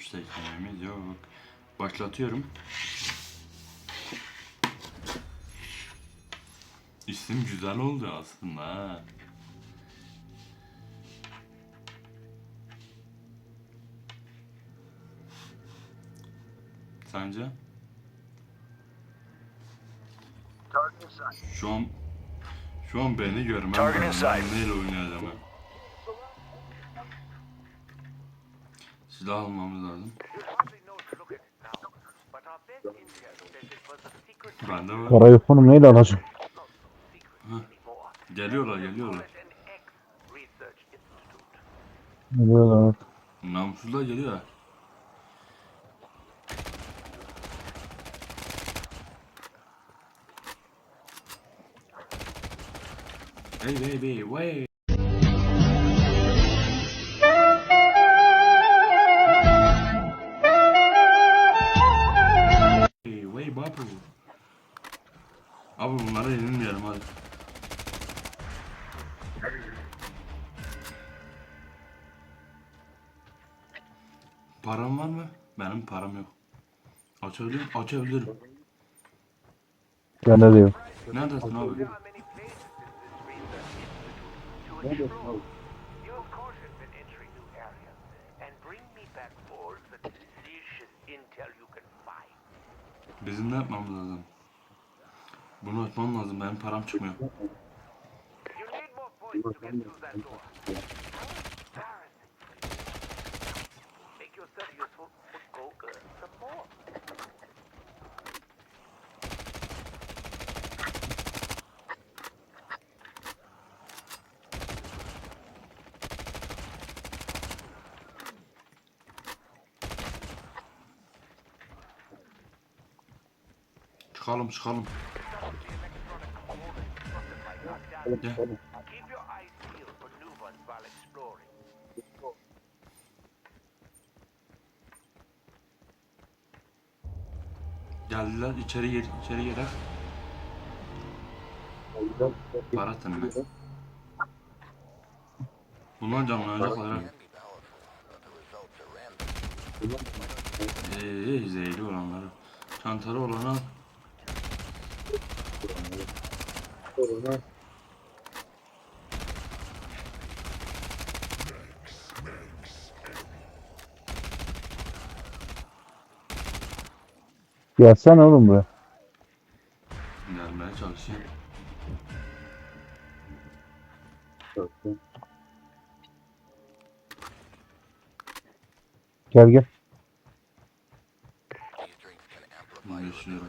Seçmemiz yok. Başlatıyorum. İsim güzel oldu aslında ha. Sence? Şu an şu an beni görmem lazım. neyle oynayacağım? Silah almamız lazım. Bende var. Parayofonumu neyle alacağım? Geliyorlar geliyorlar. Geliyorlar. Namussuzlar geliyor. Hey baby, wait. Açabilirim, açabilirim. Ben de diyor. Neredesin abi? Bizim ne yapmamız lazım? Bunu açmam lazım. Benim param çıkmıyor. Çıkalım çıkalım. Gel. Geldiler içeri gir içeri gir. ha. Para tanımı. Bunlar camlanacaklar ha. Eee zehirli olanları. Çantalı olanı al. Gelsene oğlum buraya. Gelmeye çalışayım. Gel gel. Bunu geçiyorum.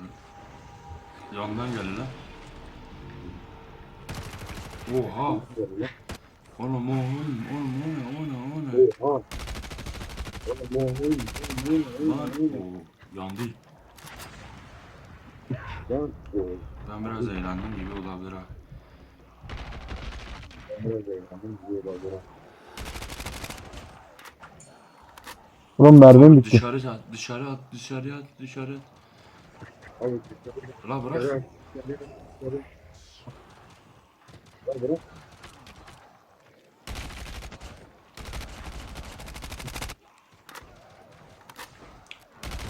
Yandan geldi lan. Oha. Oğlum oğlum oğlum o ne o ne o ne. Lan oo, yandı. Ben biraz eğlendim gibi olabilir ha. Oğlum mermim bitti. Dışarı at, dışarı at, dışarı at, dışarı at. La bırak. At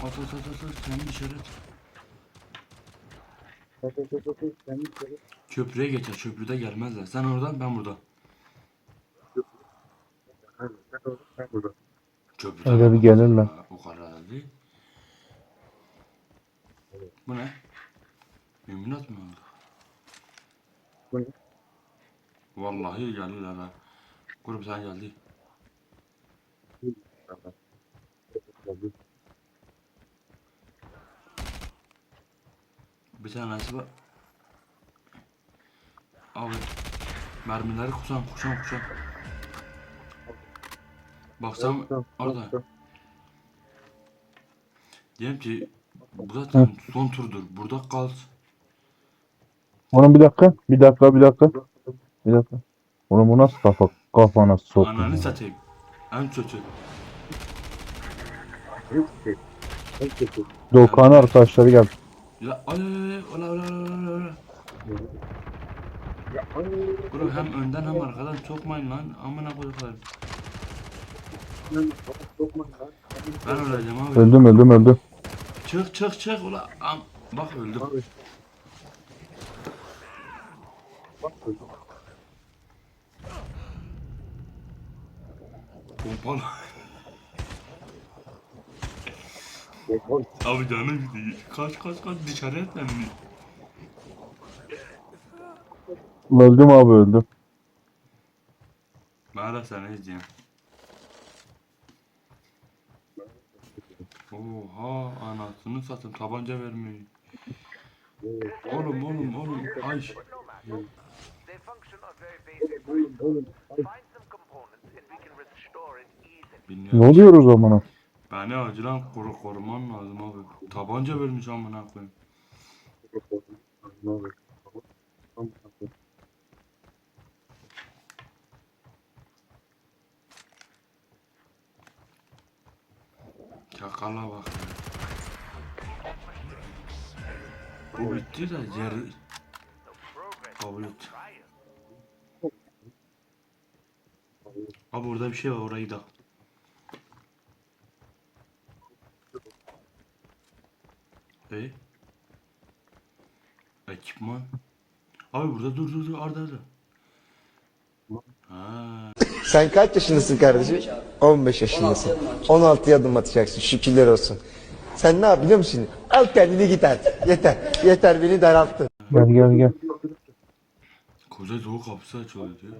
at at at at, sen dışarı at. Köprüye geçer, köprüde gelmezler. Sen oradan, ben burada. Köprüde Öyle bir gelirler. O kadar da değil. Bu ne? Müminat mı oldu? Vallahi geldiler ha. Grup sen geldi. Bir tanesi var. Abi mermileri kusan kusan kusan. Baksam orada. Diyelim ki bu zaten son turdur. Burada kal. Oğlum bir dakika. Bir dakika bir dakika. Bir dakika. Oğlum bu nasıl kafa kafana soktun? Ananı ya? satayım. En kötü. Doğukan'ın arkadaşları geldi. Ya ay ay ay ola ola ola ola. Bro hem önden hem arkadan sokmayın lan. Amına koyduklarım. Ben öleceğim abi. Öldüm öldüm öldüm. Çık çık çık ula. Am bak öldüm. Pompalı. Abi canım gidiyor. Kaç kaç kaç dışarı et beni. Öldüm abi öldüm. Ben de seni izleyeyim. Oha anasını satayım tabanca vermiyor. Oğlum oğlum oğlum ay. But no matter. Bilmiyorum. Ne oluyor o zamana? Beni acilen koru koruman lazım abi. Tabanca vermiş amına koyayım. Çakala bak. Bu bitti de yer kabul et. Abi burada bir şey var orayı da. E? Ekipman. Abi burada dur dur dur Arda Arda. Ha. Sen kaç yaşındasın kardeşim? 15 yaşındasın. 16 adım atacaksın şükürler olsun. Sen ne yap biliyor musun? Al kendini git artık. Yeter. Yeter beni daralttın. Gel gel gel. Koca doğu kapısı açıldı diyor.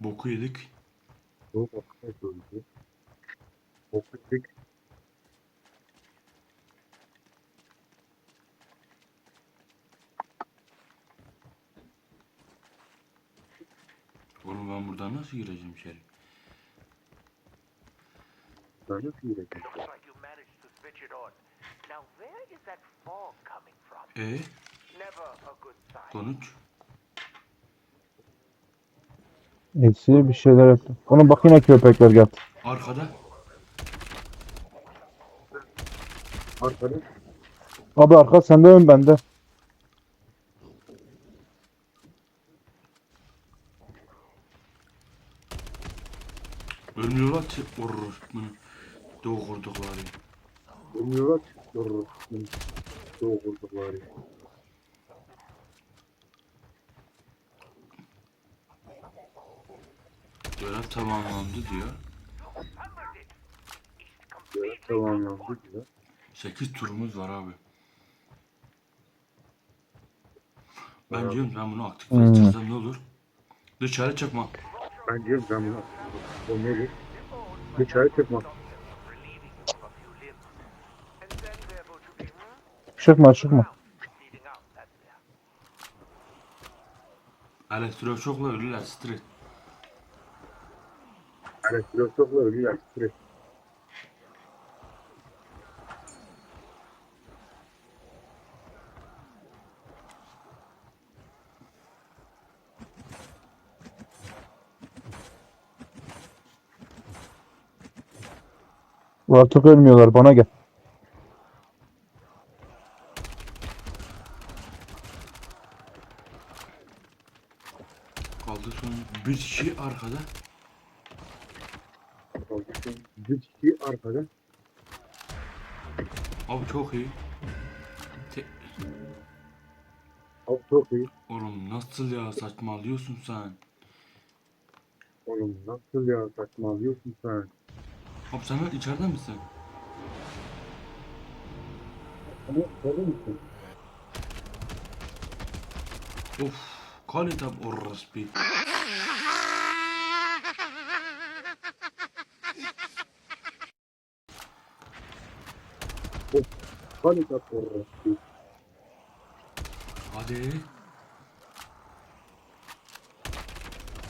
Boku yedik. Oğlum ben buradan nasıl gireceğim içeri? That fog coming from? E sonuç? Eksiye bir şeyler yaptı. Ona bak yine köpekler geldi. Arkada. Abi arka sende ön bende. Ölmüyorlar ki orur bunu. Doğurdukları. Görev tamamlandı diyor. Numbered it. 8 turumuz var abi. Ben diyorum ben bunu aktifleştirsem ne olur? Dışarı çıkma. Ben diyorum ben bunu o nedir? Be hmm? Çıkma çıkma. That's there. Elektroşokla ölürler stres. Yani filozoflar ölüyor. Stres. Artık ölmüyorlar bana gel. Kaldı son bir kişi arkada. Bir kişi arkada. Abi çok iyi. Te- Abi çok iyi. Oğlum nasıl ya saçmalıyorsun sen? Oğlum nasıl ya saçmalıyorsun sen? Sen içeride misin? Of kalite orospu. Kalite orası. Hadi.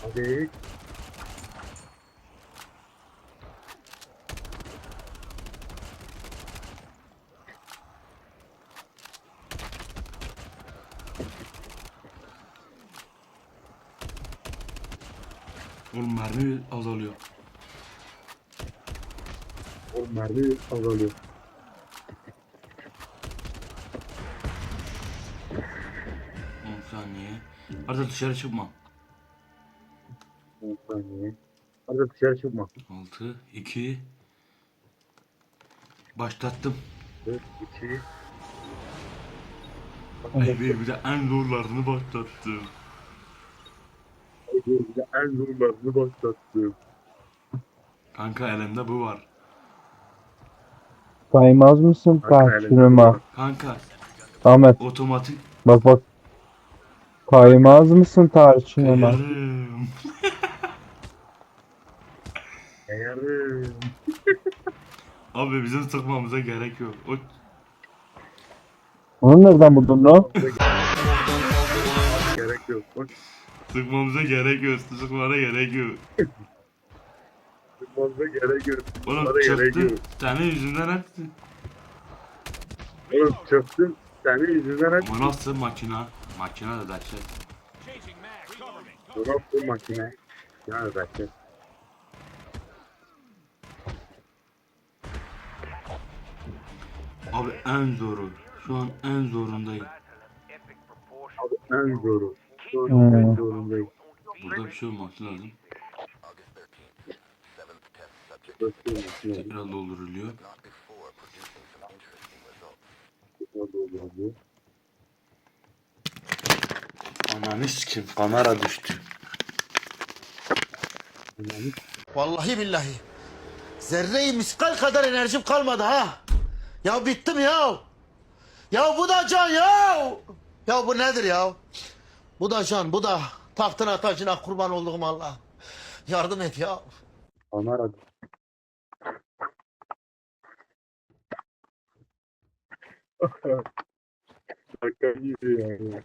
Hadi. Mermi azalıyor. Oğlum mermi azalıyor. 10 saniye. Arda dışarı çıkma. 10 saniye. Arada dışarı çıkma. 6, 2. Başlattım. 4, 2, Ay bir bir de en zorlarını başlattım. bir de en zorlarını başlattım. Kanka elimde bu var. Saymaz mısın tarçınıma? Kanka Ahmet otomatik bak bak. Kaymaz mısın tarçınıma? yarım. Eğerim. Abi bizim sıkmamıza gerek yok. O Onu nereden buldun lan? Gerek yok. Bak sıkmamıza gerek yok. Sıkmana gerek yok. fazla gerek yok. Oğlum gerek yok. Senin yüzünden hepsi. Oğlum çöktün. Senin yüzünden hep Ama nasıl makina? Makina da dehşet. dolap bu makine. Yani zaten. Abi en zoru. Şu an en zorundayım. Abi en zoru. Zorundayım. Burada bir şey olması lazım. Tekrar dolduruluyor. Ananı sikim kamera düştü. Vallahi billahi. Zerre-i miskal kadar enerjim kalmadı ha. Ya bittim ya. Ya bu da can ya. Ya bu nedir ya? Bu da can, bu da tahtına tacına kurban olduğum Allah. Yardım et ya. Kamera. Şaka gibi ya.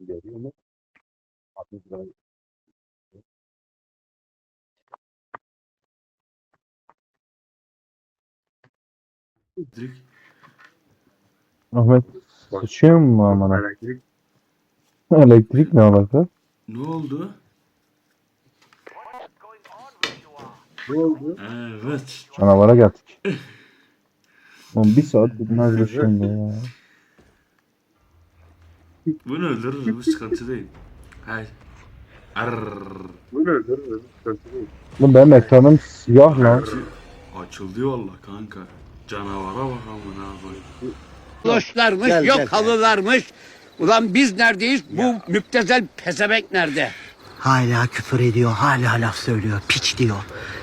Geliyor mu? Abi biraz Direkt Ahmet sıçıyor mu amına? elektrik Elektrik ne alaka? ne oldu? ne oldu? Evet. Canavara geldik. Oğlum bir saat bitmez bu şimdi ya. Bunu öldürürüz bu sıkıntı değil. Hayır. Arrrr. Bu ne öldürür? Sıkıntı değil. Oğlum benim ekranım siyah lan. Açıldı valla kanka. Canavara bak amına koyayım. Loşlarmış, yok halılarmış. Ulan biz neredeyiz? Bu müptezel pezevenk nerede? Hala küfür ediyor, hala laf söylüyor, piç diyor.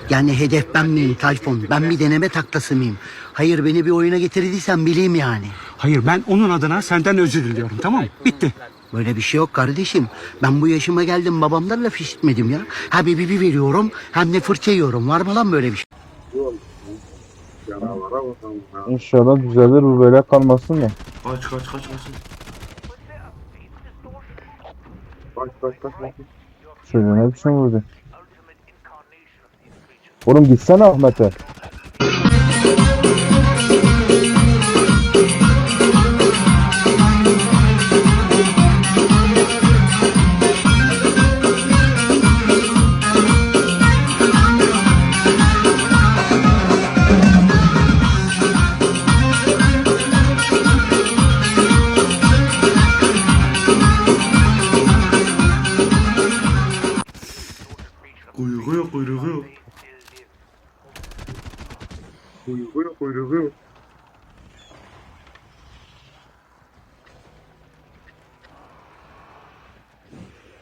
Yani hedef ben miyim Tayfun? Ben bir deneme taklası mıyım? Hayır beni bir oyuna getirdiysen bileyim yani. Hayır ben onun adına senden özür diliyorum tamam mı? Bitti. Böyle bir şey yok kardeşim. Ben bu yaşıma geldim babamdan laf işitmedim ya. Bir bir veriyorum hem de fırça yiyorum. Var mı lan böyle bir şey? İnşallah düzelir bu böyle kalmasın da. Kaç kaç kaç kaç. Bak bak bak. Şöyle ne biçim vurdu. Oğlum gitsene Ahmet'e.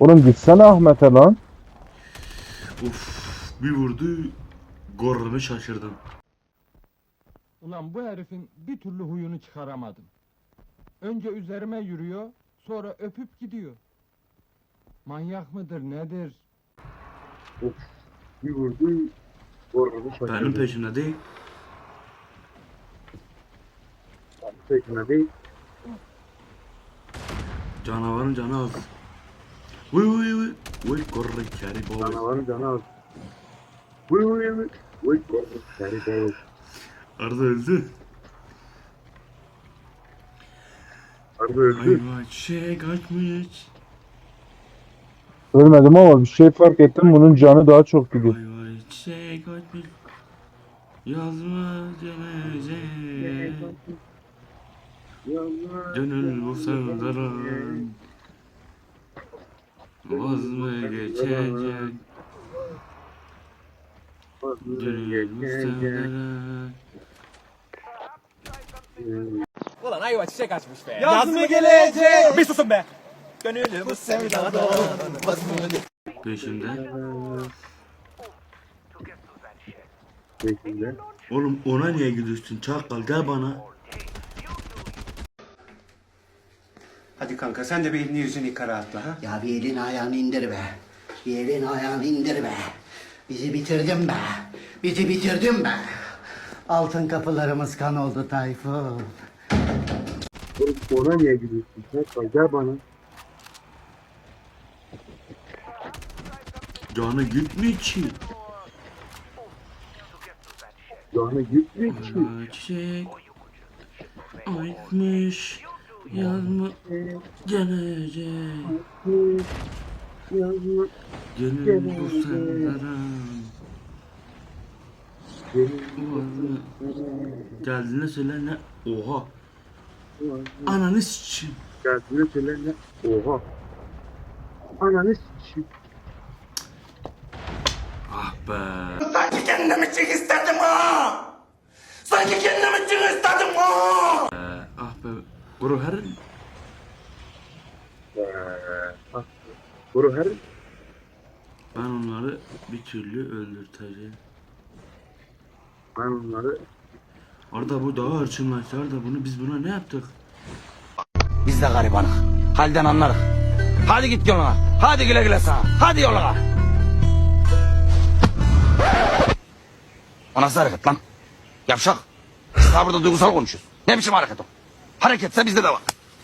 Oğlum gitsene Ahmet'e lan. Uf bir vurdu. Gorlumu şaşırdım. Ulan bu herifin bir türlü huyunu çıkaramadım. Önce üzerime yürüyor, sonra öpüp gidiyor. Manyak mıdır nedir? Bir vurdu. Vurdu şaşırdı. Benim peşimde değil. peşine değil. Canavarın canı az. Vıy gorlu kari baba. Canavarın canı az. Vıy vıy vıy. Vıy korkut. Seri korkut. Arda öldü. Arda öldü. Ay vay çiçek açmış. Ölmedim ama bir şey fark ettim bunun canı daha çok gidiyor. Vay vay çiçek açmış. Yazma cenaze. Gönül bu sevdadan Vaz mı geçecek bu Ulan ayva çiçek açmış be. Yaz mı gelecek? Bir susun be. Gönlümü sevdadan. Peşimde Şeklinde. Oğlum ona niye gidiyorsun çakal gel bana Hadi kanka sen de bir elini yüzünü yıka rahatla ha. Ya bir elini ayağını indir be. Bir elini ayağını indir be. Bizi bitirdin be. Bizi bitirdin be. Altın kapılarımız kan oldu Tayfun. Ona niye gidiyorsun? Çakal gel bana. Canı gitmiyor ki Canı gitmiyor ki. Çiçek Açmış Yaz mı gelecek Gönül bu sevdadan Geldiğinde söyle ne? Oha. Ananı sıçayım. Geldiğinde söyle ne? Oha. Ananı s**eyim. Ah be. Sanki kendimi çık istedim ha. Sanki kendimi çık istedim ha. Ah Buru her ben onları bir türlü öldürteceğim. ben onları Orada bu daha hırçınlaştı. Orada bunu biz buna ne yaptık? Biz de garibanık. Halden anlarız. Hadi git yoluna. Hadi güle güle sana. Hadi yoluna. O nasıl hareket lan? Yavşak. Daha burada duygusal konuşuyoruz. Ne biçim hareket o? Hareketse bizde de var.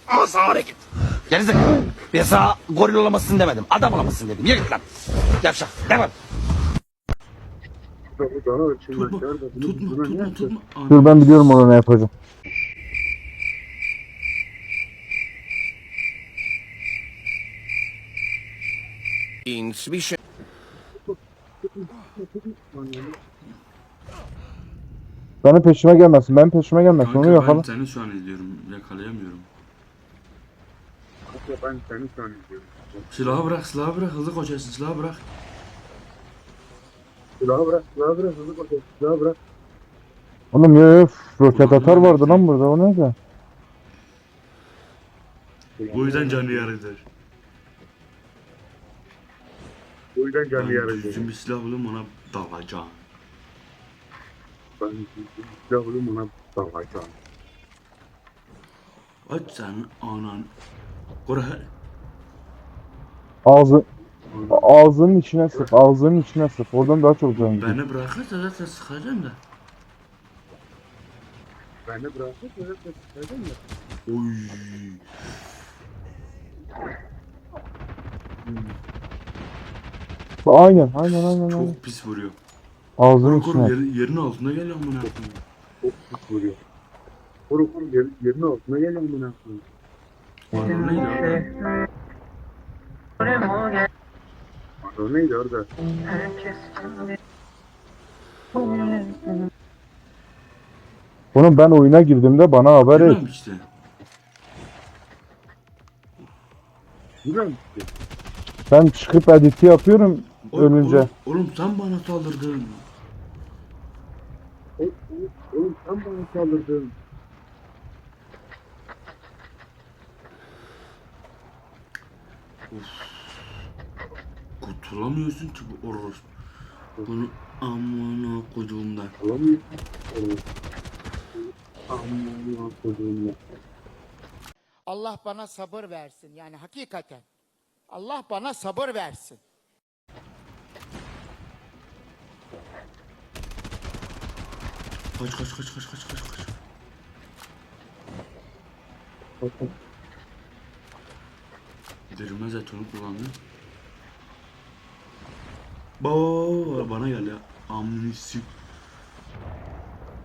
Ama sana hareket. Gerizekalı. Ben sana goril olamazsın demedim. Adam olamazsın dedim. Yürü git lan. Yavşak. Devam. Tutma, tutma, tutma, tutma. Dur ben biliyorum ona ne yapacağım. Benim peşime gelmesin. Benim peşime gelmesin. Onu Kanka ben yakala. seni şu an izliyorum. Yakalayamıyorum. Kanka ben seni şu an izliyorum. Silahı bırak, silahı bırak. Hızlı koşarsın, silahı bırak. Silahı bırak, silahı bırak, hızlı koş, silahı bırak. Oğlum ya ya, roket atar vardı lan burada. O neydi? Bu yüzden canı yarıdır. O yüzden canlı Ben yarayacağım. düzgün bir silah bulayım ona dalacağım. Bulayım ona dalacağım. Aç sen anan. Her... Ağzı ağzının içine sık. Ağzının içine sık. Oradan daha çok can gidiyor. Beni bırakırsa zaten sıkacağım da. Beni bırakıp öyle sıkacağım da. Oy. Aynen aynen aynen. aynen. Çok pis vuruyor. Guru guru içine. yer, yerin altında geliyor amına koyayım. Çok pis vuruyor. Kuru kuru yer, yerin altına gel amına koyayım. Orada neydi orada? O neydi orada? Oğlum ben oyuna girdiğimde bana haber et. İşte. Ben çıkıp editi yapıyorum Oğlum, ölünce. Oğlum, oğlum sen bana saldırdın. Oğlum, oğlum, sen bana saldırdın. Kurtulamıyorsun ki bu orospu. Bunu amına koduğumdan. Alamıyorsun. Oğlum. Amına koduğum ya. Allah bana sabır versin. Yani hakikaten. Allah bana sabır versin. Kaç kaç kaç kaç kaç kaç kaç. Verilmez et onu kullandı. Baba bana gel ya. Amnisi.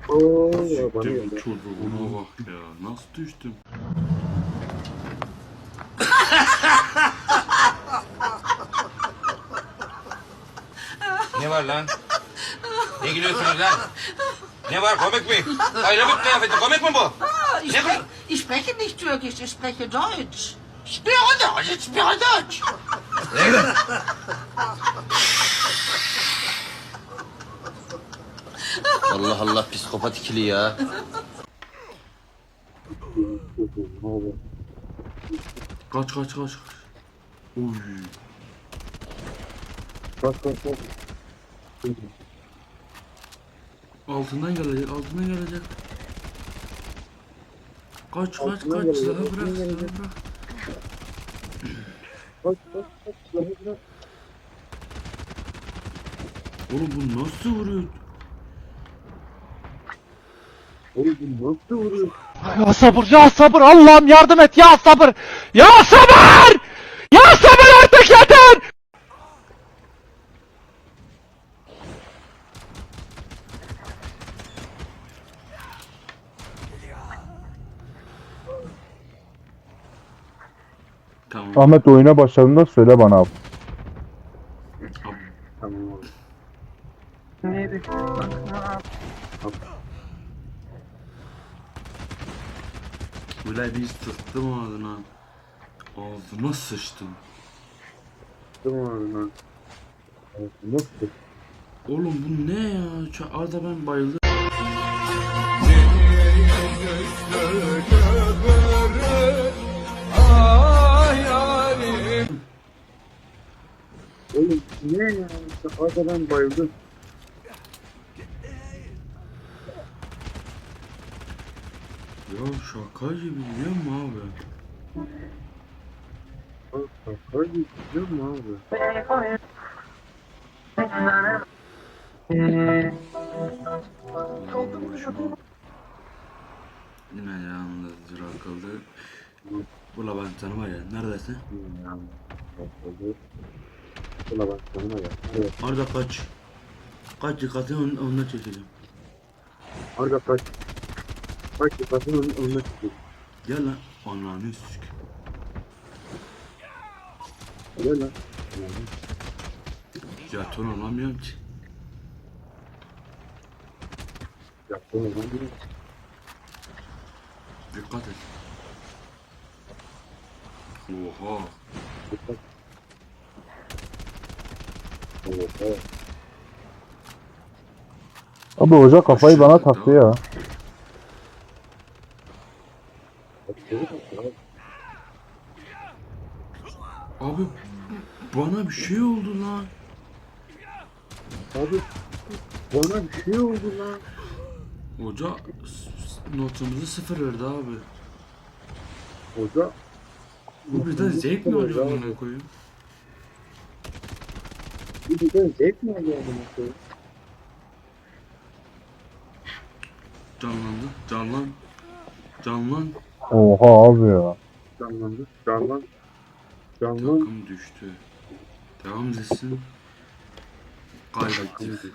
Oo, bana bu çocuğuna bak ya. Nasıl düştüm? Ne var lan? Ne gülüyorsunuz lan? Ne var komik mi? Bayramlık kıyafeti komik mi bu? Ne, Ich spreche nicht Türkisch, ich spreche Deutsch. Ich spreche Deutsch, ich spreche Deutsch. Allah Allah psikopat ikili ya. Kaç kaç kaç kaç. Oy. Kaç kaç kaç. Altından gelecek altından gelecek. Kaç kaç Altından kaç silahı bırak silahı gelecek. bırak. Kaç kaç kaç. Silahı bırak. Oğlum bu nasıl vuruyor? Oğlum bu nasıl vuruyor? Ya sabır ya sabır Allah'ım yardım et ya sabır. Ya sabır! Ya sabır artık yeter! Tamam. Ahmet oyuna başladığında söyle bana abi. Tamam abi. Ulan bir sıktım ağzına. Ağzına sıçtım. Tamam. Evet, Nasıl? Oğlum bu ne ya? Ç- Arada ben bayıldım. Ne ya? Arkadan bayıldım. Ya şaka gibi biliyor musun abi? Hadi gidiyor mu abi? Allah'ım şuna. Yine yanında bırakıldı. Ula ben ya neredesin? Ya. Buna bak sonuna gel. Evet. Arda kaç. Kaç dikkatini on, onunla çekeceğim. Arka kaç. Kaç yıkasın onun önüne çıkıyor. Gel lan. Ananı sik. Gel lan. Jeton alamıyorum ki. O zaman bir Dikkat et. Oha. dikkat. Evet. Abi hoca kafayı bana taktı ya. Abi bana bir şey oldu lan. Abi bana bir şey oldu lan. Hoca notumuzu sıfır verdi abi. Hoca Bu bizden zevk mi alıyor amına koyayım? Güzel zevk mi alıyor bunu? Canlandı. Canlan. Canlan. Oha abi ya. Canlandı. Canlan. Canlan. Takım düştü. Devam etsin. Kaybettik.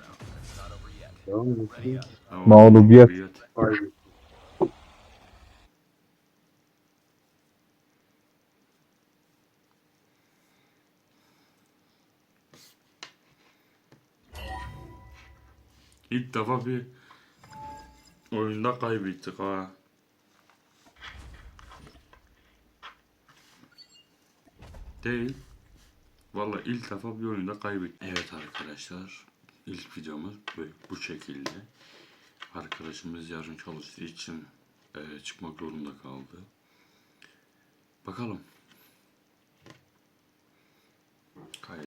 Devam etsin. Tamam, Mağlubiyet. Haydi. İlk defa bir oyunda kaybettik ha. Değil. Valla ilk defa bir oyunda kaybettik. Evet arkadaşlar. ilk videomuz bu, şekilde. Arkadaşımız yarın çalıştığı için e, çıkmak zorunda kaldı. Bakalım.